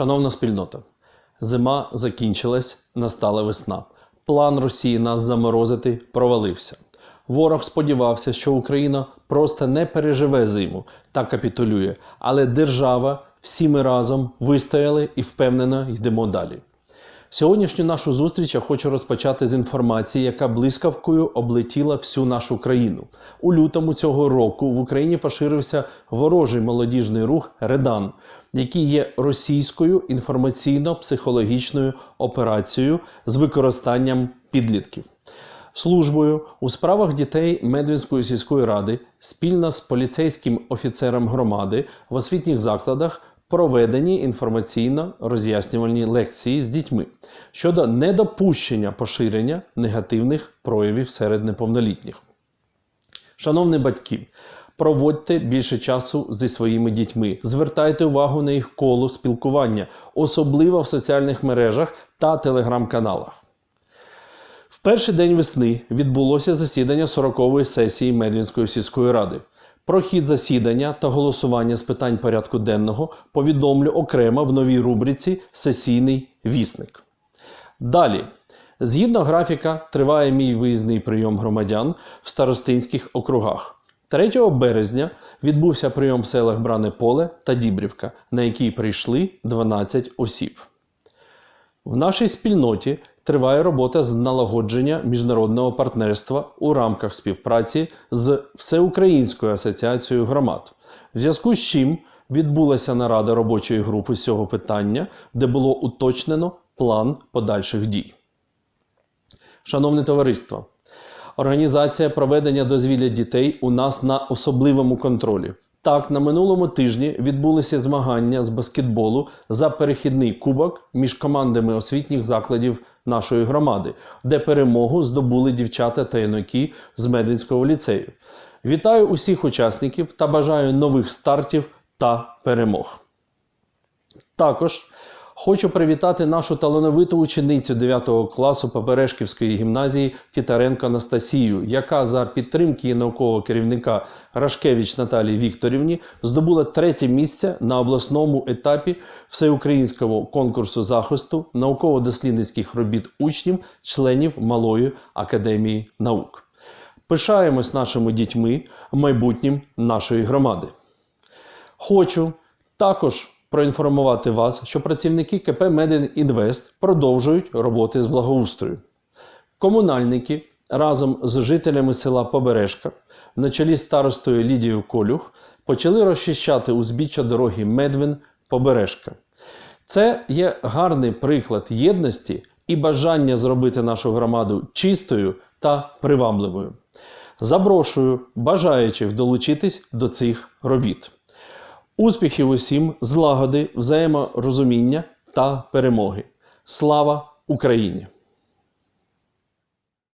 Шановна спільнота, зима закінчилась, настала весна. План Росії нас заморозити провалився. Ворог сподівався, що Україна просто не переживе зиму та капітулює, але держава всі ми разом вистояли і впевнено йдемо далі. Сьогоднішню нашу зустріч я хочу розпочати з інформації, яка блискавкою облетіла всю нашу країну. У лютому цього року в Україні поширився ворожий молодіжний рух Редан, який є російською інформаційно-психологічною операцією з використанням підлітків. Службою у справах дітей Медвінської сільської ради спільно з поліцейським офіцером громади в освітніх закладах проведені інформаційно-роз'яснювальні лекції з дітьми щодо недопущення поширення негативних проявів серед неповнолітніх. Шановні батьки, проводьте більше часу зі своїми дітьми, звертайте увагу на їх коло спілкування, особливо в соціальних мережах та телеграм-каналах. В перший день весни відбулося засідання 40-ї сесії Медвінської сільської ради. Про хід засідання та голосування з питань порядку денного повідомлю окремо в новій рубриці Сесійний вісник. Далі, згідно графіка, триває мій виїзний прийом громадян в старостинських округах. 3 березня відбувся прийом в селах Бране Поле та Дібрівка, на який прийшли 12 осіб. В нашій спільноті триває робота з налагодження міжнародного партнерства у рамках співпраці з Всеукраїнською асоціацією громад, в зв'язку з чим відбулася нарада робочої групи з цього питання, де було уточнено план подальших дій. Шановне товариство, організація проведення дозвілля дітей у нас на особливому контролі. Так, на минулому тижні відбулися змагання з баскетболу за перехідний кубок між командами освітніх закладів нашої громади, де перемогу здобули дівчата та юнаки з Медвінського ліцею. Вітаю усіх учасників та бажаю нових стартів та перемог. Також хочу привітати нашу талановиту ученицю 9 класу Побережківської гімназії Тітаренко Анастасію, яка за підтримки наукового керівника Рашкевич Наталії Вікторівні здобула третє місце на обласному етапі всеукраїнського конкурсу захисту науково-дослідницьких робіт учнів, членів Малої академії наук. Пишаємось нашими дітьми, майбутнім нашої громади. Хочу також проінформувати вас, що працівники КП Медин Інвест продовжують роботи з благоустрою. Комунальники разом з жителями села Побережка на чолі старостою Лідією Колюх почали розчищати узбіччя дороги Медвин Побережка. Це є гарний приклад єдності і бажання зробити нашу громаду чистою та привабливою. Запрошую бажаючих долучитись до цих робіт. Успіхів усім, злагоди, взаєморозуміння та перемоги. Слава Україні!